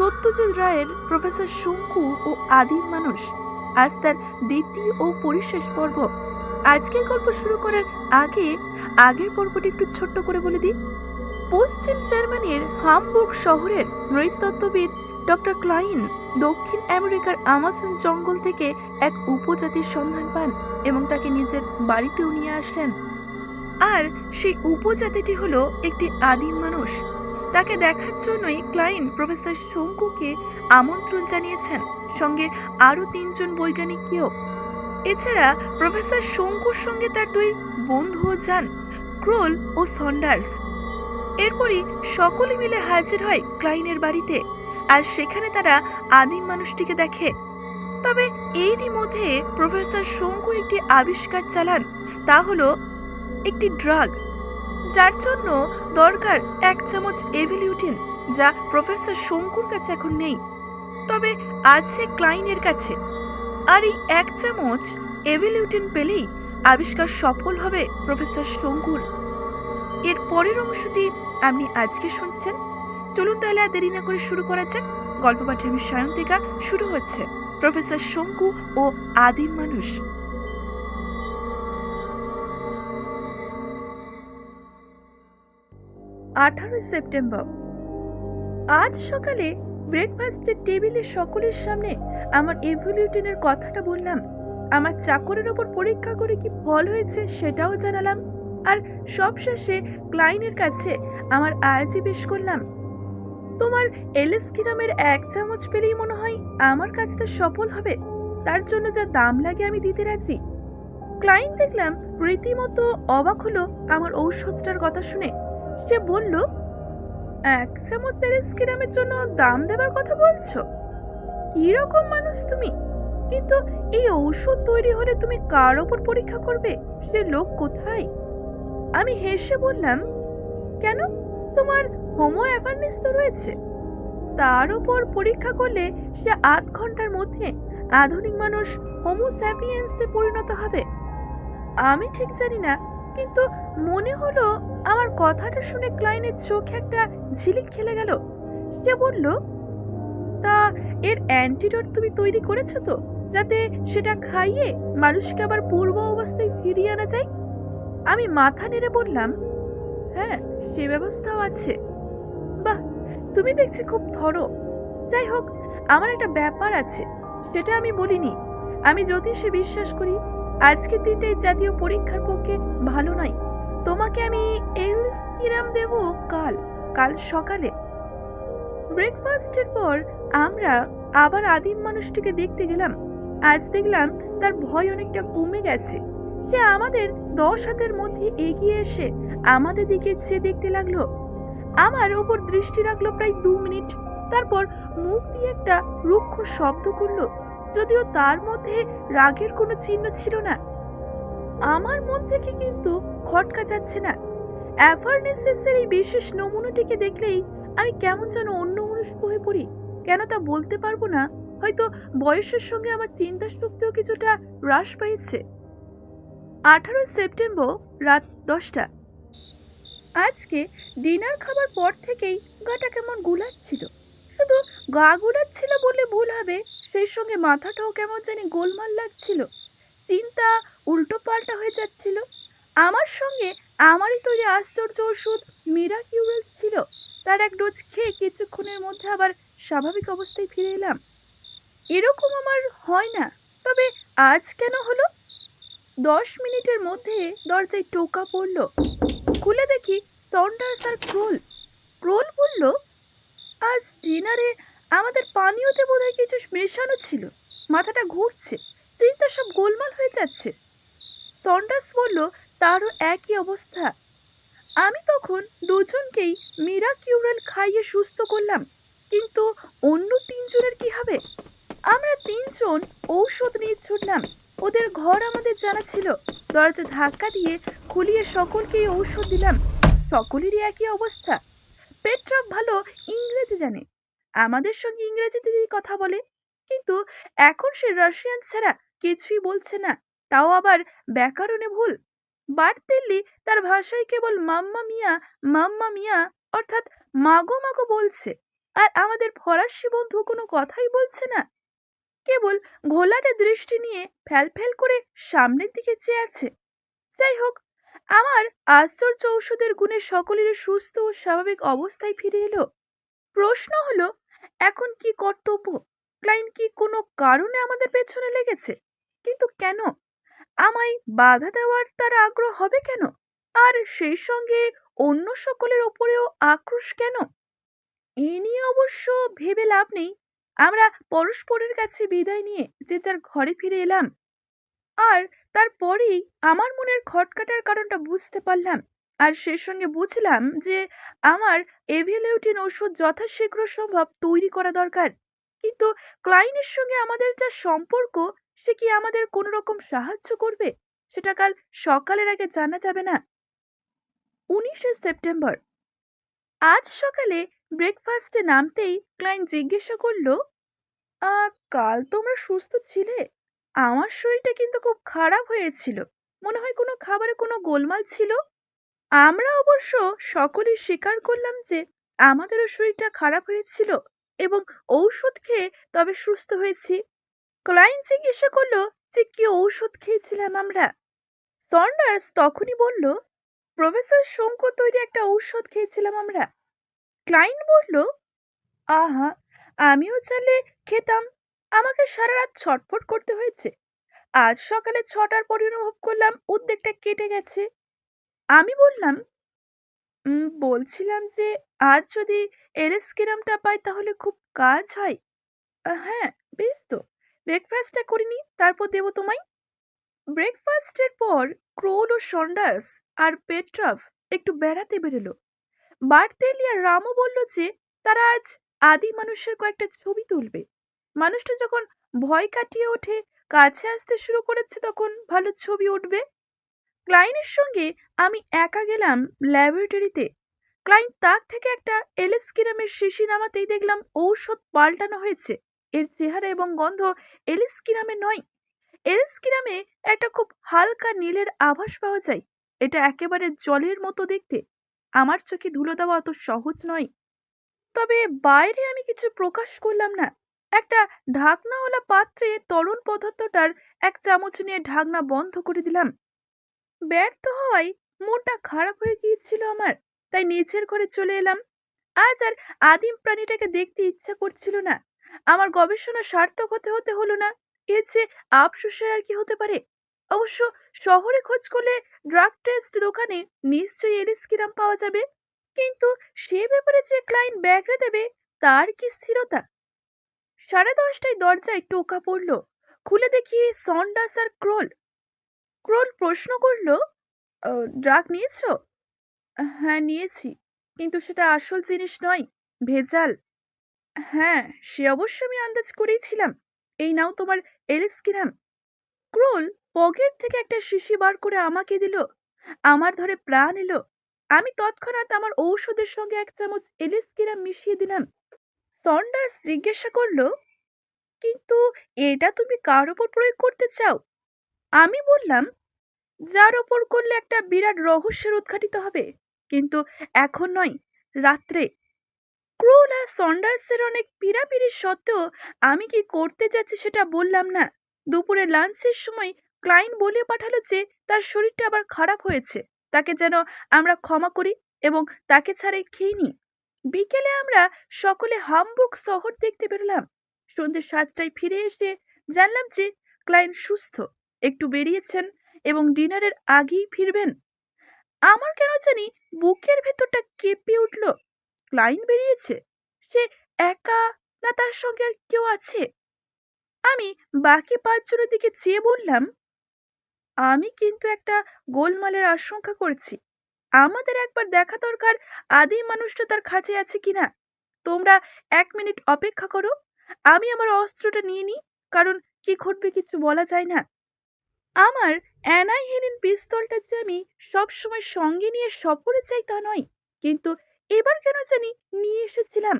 সত্যজিৎ রায়ের প্রফেসর শঙ্কু ও আদিম মানুষ। আজ তার দ্বিতীয় ও পরিশেষ পর্ব। আজকের গল্প শুরু করার আগে আগের পর্বটি একটু ছোট্ট করে বলে দিই। পশ্চিম জার্মানির হামবুর্গ শহরের নৃতত্ত্ববিদ ডক্টর ক্লাইন দক্ষিণ আমেরিকার আমাজন জঙ্গল থেকে এক উপজাতির সন্ধান পান এবং তাকে নিজের বাড়িতেও নিয়ে আসেন আর সেই উপজাতিটি হলো একটি আদিম মানুষ। তাকে দেখার জন্যই ক্লাইন প্রফেসর শঙ্কুকে আমন্ত্রণ জানিয়েছেন, সঙ্গে আরও তিনজন বৈজ্ঞানিককেও। এছাড়া প্রফেসর শঙ্কুর সঙ্গে তার দুই বন্ধুও যান, ক্রোল ও সন্ডার্স। এরপরই সকলে মিলে হাজির হয় ক্লাইনের বাড়িতে, আর সেখানে তারা আদিম মানুষটিকে দেখে। তবে এরই মধ্যে প্রফেসর শঙ্কু একটি আবিষ্কার চালান, তা হলো একটি ড্রাগ। যার জন্য দরকার এক চামচ এভিলিউটিন, যা প্রফেসর শঙ্কুর কাছে এখন নেই। তবে আছে ক্লাইনের কাছে। আর এই এক চামচ এভিলিউটিন পেলেই আবিষ্কার সফল হবে প্রফেসর শঙ্কুর। এর পরের অংশটি আপনি আজকে শুনছেন। চলুন তাহলে আর দেরি না করে শুরু করা যাক। গল্প পাঠে আমি সায়ন্তিকা শুরু হচ্ছে। প্রফেসর শঙ্কু ও আদিম মানুষ। আঠারোই সেপ্টেম্বর। আজ সকালে ব্রেকফাস্টের টেবিলে সকলের সামনে আমার এভলিউটিনের কথাটা বললাম। আমার চাকরের ওপর পরীক্ষা করে কি ফল হয়েছে সেটাও জানালাম। আর সবশেষে ক্লাইনের কাছে আমার আর্জি পেশ করলাম। তোমার এলএসকিরামের এক চামচ পেলেই মনে হয় আমার কাজটা সফল হবে? তার জন্য যা দাম লাগে আমি দিতে রাজি। ক্লাইন দেখলাম রীতিমতো অবাক হলো আমার ঔষধটার কথা শুনে। সে বলল, এক চামচ এলএসকিরামের জন্য দাম দেবার কথা বলছো? কি রকম মানুষ তুমি? কিন্তু এই ঔষধ তৈরি হলে তুমি কার ওপর পরীক্ষা করবে? সে লোক কোথায়? আমি হেসে বললাম, কেন? তোমার হোমো অ্যাভারনেস তো রয়েছে। তার ওপর পরীক্ষা করলে সে আধ ঘণ্টার মধ্যে আধুনিক মানুষ হোমো স্যাপিয়েন্সে পরিণত হবে। আমি ঠিক জানি না, কিন্তু মনে হলো আমার কথাটা শুনে ক্লাইনের চোখে একটা ঝিলিক খেলে গেল। সে বলল, তা এর অ্যান্টিডোট তুমি তৈরি করেছ তো, যাতে সেটা খাইয়ে মানুষকে আবার পূর্ব অবস্থায় ফিরিয়ে আনা যায়? আমি মাথা নেড়ে বললাম হ্যাঁ সে ব্যবস্থাও আছে। বাহ, তুমি দেখছি খুব ধরো। যাই হোক, আমার একটা ব্যাপার আছে, সেটা আমি বলিনি। আমি জ্যোতিষে বিশ্বাস করি, আজকের দিনটাই জাতীয় পরীক্ষার পক্ষে ভালো নয়। তোমাকে আমি এল কিরাম দেব কাল কাল সকালে। ব্রেকফাস্টের পর আমরা আবার আদিম মানুষটিকে দেখতে গেলাম। আজ দেখলাম তার ভয় অনেকটা কমে গেছে। সে আমাদের দশ হাতের মধ্যে এগিয়ে এসে আমাদের দিকে চেয়ে দেখতে লাগল। আমার ওপর দৃষ্টি রাখল প্রায় দু মিনিট। তারপর মুখ দিয়ে একটা রুক্ষ শব্দ করল, যদিও তার মধ্যে রাগের কোনো চিহ্ন ছিল না। আমার মন থেকে কিন্তু খটকা যাচ্ছে না। অ্যাভারনেসেসের এই বিশেষ নমুনাটিকে দেখলেই আমি কেমন যেন অন্য মনস্ক হয়ে পড়ি। কেন তা বলতে পারব না। হয়তো বয়সের সঙ্গে আমার চিন্তা শক্তিও কিছুটা হ্রাস পেয়েছে আঠারোই সেপ্টেম্বর রাত দশটা। আজকে ডিনার খাবার পর থেকেই গাটা কেমন গুলাচ্ছিল। শুধু গা গুলাচ্ছিল বলে ভুল হবে, সেই সঙ্গে মাথাটাও কেমন জানি গোলমাল লাগছিল। চিন্তা উল্টো পাল্টা হয়ে যাচ্ছিল। আমার সঙ্গে আমারই তৈরি আশ্চর্য ওষুধ মিরাকিউরেল ছিল। তার এক ডোজ খেয়ে কিছুক্ষণের মধ্যে আবার স্বাভাবিক অবস্থায় ফিরে এলাম। এরকম আমার হয় না। তবে আজ কেন হলো? দশ মিনিটের মধ্যে দরজায় টোকা পড়ল। খুলে দেখি সন্ডার্স আর ক্রোল ক্রোল বলল, আজ ডিনারে আমাদের পানীয়তে বোধহয় কিছু মেশানো ছিল। মাথাটা ঘুরছে। চিন্তা সব গোলমাল হয়ে যাচ্ছে। সন্ডার্স বলল তারও একই অবস্থা। আমি তখন দুজনকেই মিরা কিউরাল খাইয়ে সুস্থ করলাম, কিন্তু অন্য তিনজনের কি হবে? আমরা তিনজন ঔষধ নিয়ে ছুটলাম। ওদের ঘর আমাদের জানা ছিল। দরজা ধাক্কা দিয়ে খুলিয়ে সকলকেই ঔষধ দিলাম। সকলেরই একই অবস্থা। পেট্রাপ ভালো ইংরেজি জানে। আমাদের সঙ্গে ইংরেজিতে কথা বলে। কিন্তু এখন সে রাশিয়ান ছাড়া কিছুই বলছে না। তাও আবার ব্যাকরণে ভুল। বার্তেল্লি তার ভাষায় কেবল মাম্মা মিয়া মাম্মা মিয়া অর্থাৎ মাগো মাগো বলছে। আর আমাদের ফরাসি বন্ধু কোনো কথাই বলছে না। কেবল ঘোলাটে দৃষ্টি নিয়ে ফ্যাল ফ্যাল করে সামনের দিকে চেয়ে আছে। যাই হোক, আমার আশ্চর্য ঔষধের গুণে সকলের সুস্থ ও স্বাভাবিক অবস্থায় ফিরে এলো। প্রশ্ন হলো, এখন কি কর্তব্য? ক্লাইন কি কোনো কারণে আমাদের পেছনে লেগেছে? কিন্তু কেন? আমায় বাধা দেওয়ার তার আগ্রহ হবে কেন? আর সেই সঙ্গে অন্য সকলের ওপরেও আক্রোশ কেন? এ নিয়ে অবশ্য ভেবে লাভ নেই। আমরা পরস্পরের কাছে বিদায় নিয়ে যে যার ঘরে ফিরে এলাম। আর তারপরেই আমার মনের খটকাটার কারণটা বুঝতে পারলাম। আর সে সঙ্গে বুঝলাম যে আমার এভিলিউটিন ওষুধ যথাশীঘ্র সম্ভব তৈরি করা দরকার। কিন্তু ক্লাইনের সঙ্গে আমাদের যা সম্পর্ক সে কি আমাদের কোনো রকম সাহায্য করবে? সেটা কাল সকালের আগে জানা যাবে না। উনিশে সেপ্টেম্বর। আজ সকালে ব্রেকফাস্টে নামতেই ক্লাইন জিজ্ঞাসা করল "আহ, কাল তোমরা সুস্থ ছিলে? আমার শরীরটা কিন্তু খুব খারাপ হয়েছিল। মনে হয় কোনো খাবারে কোনো গোলমাল ছিল? আমরা অবশ্য সকলেই স্বীকার করলাম যে আমাদেরও শরীরটা খারাপ হয়েছিল এবং ঔষধ খেয়ে তবে সুস্থ হয়েছি। ক্লাইন জিজ্ঞাসা করল যে, কি ঔষধ খেয়েছিলাম আমরা? সন্ডার্স তখনই বলল, প্রফেসর শঙ্কু তৈরি একটা ঔষধ খেয়েছিলাম আমরা। ক্লাইন বলল, আহা, আমিও চাইলে খেতাম। আমাকে সারা রাত ছটফট করতে হয়েছে। আজ সকালে ছটার পরে অনুভব করলাম উদ্বেগটা কেটে গেছে। আমি বললাম বলছিলাম যে, আজ যদি এরেস্কিরামটা পাই তাহলে খুব কাজ হয়। হ্যাঁ বেশ তো। ব্রেকফাস্টটা করিনি, তারপর দেবো তোমায়। ব্রেকফাস্টের পর ক্রোল ও সন্ডার্স আর পেট্রাভ একটু বেড়াতে বেরোলো। বার্তেলি আর রামও বলল যে, তারা আজ আদি মানুষের কয়েকটা ছবি তুলবে। মানুষটা যখন ভয় কাটিয়ে ওঠে, কাছে আসতে শুরু করেছে তখন ভালো ছবি উঠবে। ক্লাইনের সঙ্গে আমি একা গেলাম ল্যাবরেটরিতে। ক্লাইন তাক থেকে একটা এলিসকিরামের শিশি নামাতেই দেখলাম ঔষধ পাল্টানো হয়েছে। এর চেহারা এবং গন্ধ এলিসকিরামে নয়। এলিসকিরামে একটা খুব হালকা নীলের আভাস পাওয়া যায়। এটা একেবারে জলের মতো দেখতে। আমার চোখে ধুলো দেওয়া অত সহজ নয়। তবে বাইরে আমি কিছু প্রকাশ করলাম না। একটা ঢাকনাওয়ালা পাত্রে তরল পদার্থটার এক চামচ নিয়ে ঢাকনা বন্ধ করে দিলাম। ব্যর্থ হওয়ায় মনটা খারাপ হয়ে গিয়েছিল আমার, তাই নিচের ঘরে চলে এলাম। আজ আর আদিম প্রাণীটাকে দেখতে ইচ্ছা করছিল না। আমার গবেষণা সার্থক হতে হতে হলো না। এর যে আফসোসের আর কি হতে পারে? অবশ্য শহরে খোঁজ করলে ড্রাগ টেস্ট দোকানে নিশ্চয়ই এলিসকিরাম পাওয়া যাবে। কিন্তু সে ব্যাপারে যে ক্লায়েন্ট ব্যাগরে দেবে, তার কি স্থিরতা? সাড়ে দশটায় দরজায় টোকা পড়ল। খুলে দেখি সন্ডাস আর ক্রোল। ক্রোল প্রশ্ন করল ড্রাগ নিয়েছ? হ্যাঁ নিয়েছি। কিন্তু সেটা আসল জিনিস নয়, ভেজাল। হ্যাঁ সে অবশ্য আমি আন্দাজ করেইছিলাম এই নাও তোমার এলিসকিরাম ক্রোল পকেট থেকে একটা শিশি বার করে আমাকে দিল। আমার ধরে প্রাণ এলো। আমি তৎক্ষণাৎ আমার ঔষধের সঙ্গে এক চামচ এলিসকিরাম মিশিয়ে দিলাম। সন্ডার্স জিজ্ঞাসা করল, কিন্তু এটা তুমি কার ওপর প্রয়োগ করতে চাও? আমি বললাম, যার ওপর করলে একটা বিরাট রহস্যের উদ্ঘাটিত হবে। কিন্তু এখন নয়, রাত্রে ক্রোল আর সন্ডার্সের অনেক পিড়াপিড়ি সত্ত্বেও আমি কি করতে যাচ্ছি সেটা বললাম না। দুপুরে লাঞ্চের সময় ক্লাইন বলে পাঠালো যে তার শরীরটা আবার খারাপ হয়েছে। তাকে যেন আমরা ক্ষমা করি এবং তাকে ছাড়াই খেয়ে নিই। বিকেলে আমরা সকলে হামবুর্গ শহর দেখতে বেরোলাম। সন্ধ্যে সাতটায় ফিরে এসে জানলাম যে ক্লায়েন্ট সুস্থ, একটু বেরিয়েছেন এবং ডিনারের আগেই ফিরবেন। আমার কেন জানি বুকের ভেতরটা কেঁপে উঠল। ক্লায়েন্ট বেরিয়েছে? সে একা না তার সঙ্গে আর কেউ আছে? আমি বাকি পাঁচজনের দিকে চেয়ে বললাম, আমি কিন্তু একটা গোলমালের আশঙ্কা করছি। আমাদের একবার দেখা দরকার আদি মানুষটা তার কাছে আছে কিনা? তোমরা এক মিনিট অপেক্ষা করো। আমি আমার অস্ত্রটা নিয়ে নিই, কারণ কি ঘটবে কিছু বলা যায় না। আমার অ্যানাইহেরিন পিস্তলটা যে আমি সবসময় সঙ্গে নিয়ে সফরে চাই তা নয়, কিন্তু এবার কেন জানি নিয়ে এসেছিলাম।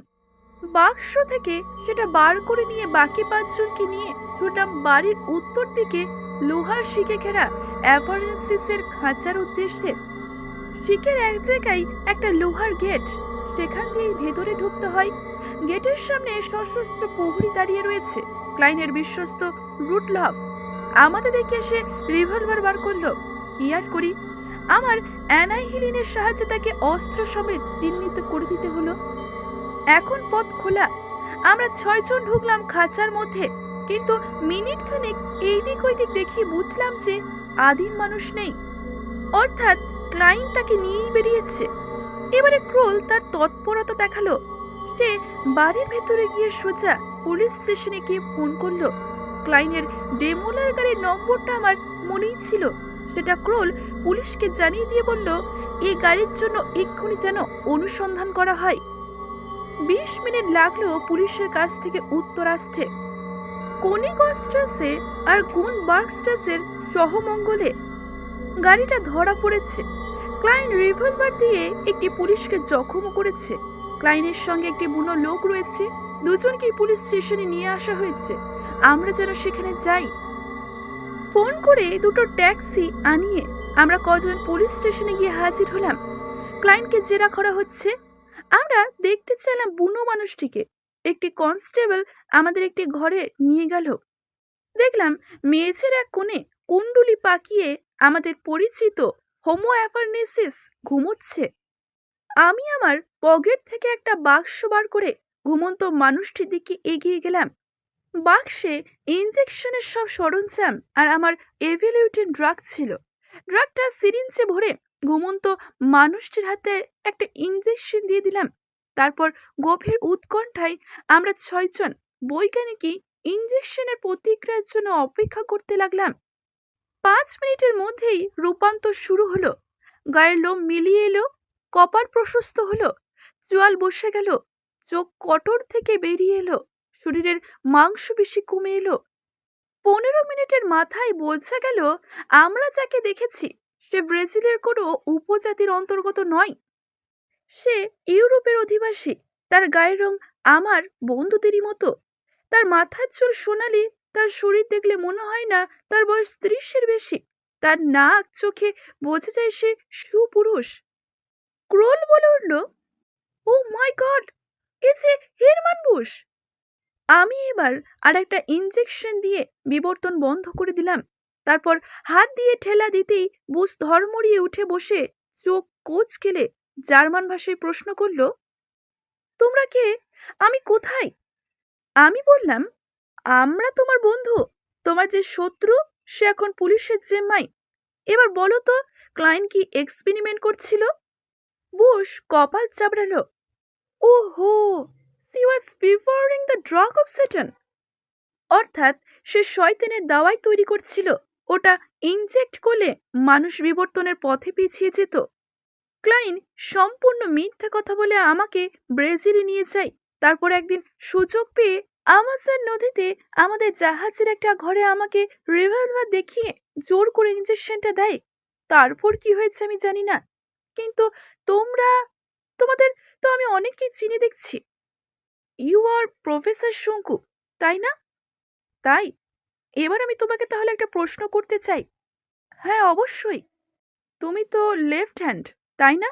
বাক্স থেকে সেটা বার করে নিয়ে বাকি পাঁচজনকে নিয়ে ছুটলাম বাড়ির উত্তর দিকে লোহার শিকে ঘেরা অ্যাভারেন্সিসের খাঁচার উদ্দেশ্যে। শিখের এক জায়গায় একটা লোহার গেট, সেখান দিয়েই ভেতরে ঢুকতে হয়। গেটের সামনে সশস্ত্র প্রহরী দাঁড়িয়ে রয়েছে, ক্লাইনের বিশ্বস্ত রুটলভ আমাদের দেখে সে রিভলভার বার করল। কি আর করি? আমার অ্যানাইহিলিনের সাহায্যে তাকে অস্ত্র সমেত চিহ্নিত করে দিতে হলো। এখন পথ খোলা। আমরা ছয়জন ঢুকলাম খাঁচার মধ্যে। কিন্তু মিনিট খানেক এই দিক ওই দিক দেখিয়ে বুঝলাম যে আদিম মানুষ নেই। অর্থাৎ ক্লাইন তাকে নিয়েই বেরিয়েছে। এবারে ক্রোল তার তৎপরতা দেখাল। সে বাড়ির ভেতরে গিয়ে সোজা পুলিশ স্টেশনে গিয়ে ফোন করল। ক্লাইনের ডেমোলার গাড়ির নম্বরটা আমার মনেই ছিল। সেটা ক্রোল পুলিশকে জানিয়ে দিয়ে বলল, এই গাড়ির জন্য এক্ষুনি যেন অনুসন্ধান করা হয়। বিশ মিনিট লাগল পুলিশের কাছ থেকে উত্তর আসতে। কনিগস্ট্রাসে আর গুন বার্কস্ট্রাসের সহমঙ্গলে গাড়িটা ধরা পড়েছে। ক্লাইন রিভলভার দিয়ে একটি পুলিশকে জখম করেছে। ক্লাইনের সঙ্গে একটি বুনো লোক রয়েছে। দুজনকেই পুলিশ স্টেশনে নিয়ে আসা হয়েছে। আমরা যেন সেখানে যাই। ফোন করে দুটো ট্যাক্সি আনিয়ে আমরা কজন পুলিশ স্টেশনে গিয়ে হাজির হলাম। ক্লায়েন্টকে জেরা করা হচ্ছে। আমরা দেখতে চাইলাম বুনো মানুষটিকে। একটি কনস্টেবল আমাদের একটি ঘরে নিয়ে গেল। দেখলাম মেঝের এক কোণে কুণ্ডুলি পাকিয়ে আমাদের পরিচিত হোমো অ্যাফারনেসিস ঘুমোচ্ছে। আমি আমার পকেট থেকে একটা বাক্স বার করে ঘুমন্ত মানুষটির দিকে এগিয়ে গেলাম। বাক্সে ইনজেকশনের সব সরঞ্জাম আর আমার এভিলিউটিন ড্রাগ ছিল। ড্রাগটা সিরিঞ্জে ভরে ঘুমন্ত মানুষটির হাতে একটা ইনজেকশন দিয়ে দিলাম। তারপর গভীর উৎকণ্ঠায় আমরা ছয়জন বৈজ্ঞানিকই ইনজেকশনের প্রতিক্রিয়ার জন্য অপেক্ষা করতে লাগলাম। পাঁচ মিনিটের মধ্যেই রূপান্তর শুরু হলো। গায়ের লোম মিলিয়ে এলো কপার প্রশস্ত হলো, চোয়াল বসে গেল, চোখ কটর থেকে বেরিয়ে এলো। শরীরের মাংস বেশি কমে এলো। পনেরো মিনিটের মাথায় বোঝা গেল, আমরা যাকে দেখেছি, সে ব্রাজিলের কোনো উপজাতির অন্তর্গত নয়। সে ইউরোপের অধিবাসী, তার গায়ের রং আমার বন্ধুদেরই মতো। তার মাথার চুল সোনালি, তার শরীর দেখলে মনে হয় না তার বয়স ত্রিশের বেশি। তার নাক চোখে বোঝা যায় সে সুপুরুষ। ক্রোল বলে উঠল ও মাই গড এ যে হিরমান বুশ! আমি এবার আর একটা ইনজেকশন দিয়ে বিবর্তন বন্ধ করে দিলাম। তারপর হাত দিয়ে ঠেলা দিতেই বুস ধর্মড়িয়ে উঠে বসে চোখ কোচ কেলে জার্মান ভাষায় প্রশ্ন করল, তোমরা কে? আমি কোথায়? আমি বললাম, আমরা তোমার বন্ধু। তোমার যে শত্রু, সে এখন পুলিশের জেম্মাই এবার বলো তো, ক্লায়েন্ট কি এক্সপেরিমেন্ট করছিল? বুশ কপাল চাবড়ালো ও হো she was preferring the drug of Satan অর্থাৎ সে শয়তানের দাওয়াই তৈরি করছিল। ওটা ইনজেক্ট করলে মানুষ বিবর্তনের পথে পিছিয়ে যেত। ক্লাইন সম্পূর্ণ মিথ্যা কথা বলে আমাকে ব্রাজিলে নিয়ে যায়। তারপর একদিন সুযোগ পেয়ে আমাজন নদীতে আমাদের জাহাজের একটা ঘরে আমাকে রিভলভার দেখিয়ে জোর করে ইঞ্জেকশনটা দেয়। তারপর কি হয়েছে আমি জানি না। কিন্তু তোমরা, তোমাদের তো আমি অনেককেই চিনে দেখছি। ইউ আর প্রফেসর শঙ্কু তাই না? তাই? এবার আমি তোমাকে তাহলে একটা প্রশ্ন করতে চাই। হ্যাঁ অবশ্যই। তুমি তো লেফট হ্যান্ড তাই না?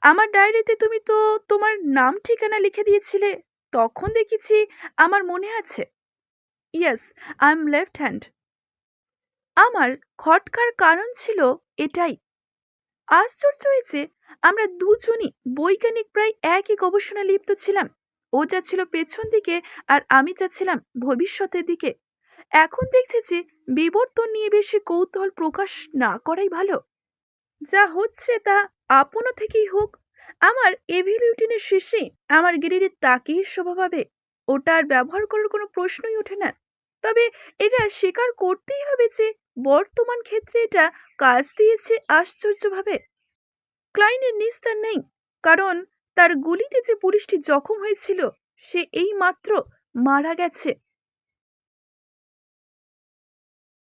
আমার ডায়েরিতে তুমি তো তোমার নাম, ঠিকানা লিখে দিয়েছিলে, তখন দেখেছি আমার মনে আছে। Yes I am left hand আমার খটকার কারণ ছিল এটাই। আশ্চর্য হয়েছে, আমরা দুজনই বৈজ্ঞানিক প্রায় একই গবেষণা লিপ্ত ছিলাম। ও যাচ্ছিল পেছন দিকে আর আমি যাচ্ছিলাম ভবিষ্যতের দিকে। এখন দেখছি যে বিবর্তন নিয়ে বেশি কৌতূহল প্রকাশ না করাই ভালো। যা হচ্ছে তা আপনা থেকেই হোক, আমার এভিলিউটিনের শেষে আমার গিরির তাকিয়ে স্বভাবে ওটা আর ব্যবহার করার কোনো প্রশ্নই ওঠে না। তবে এটা স্বীকার করতেই হবে যে বর্তমান ক্ষেত্রে এটা কাজ দিয়েছে আশ্চর্যভাবে। ক্লাইনের নিস্তার নেই, কারণ তার গুলিতে যে পুলিশটি জখম হয়েছিল সে এই মাত্র মারা গেছে।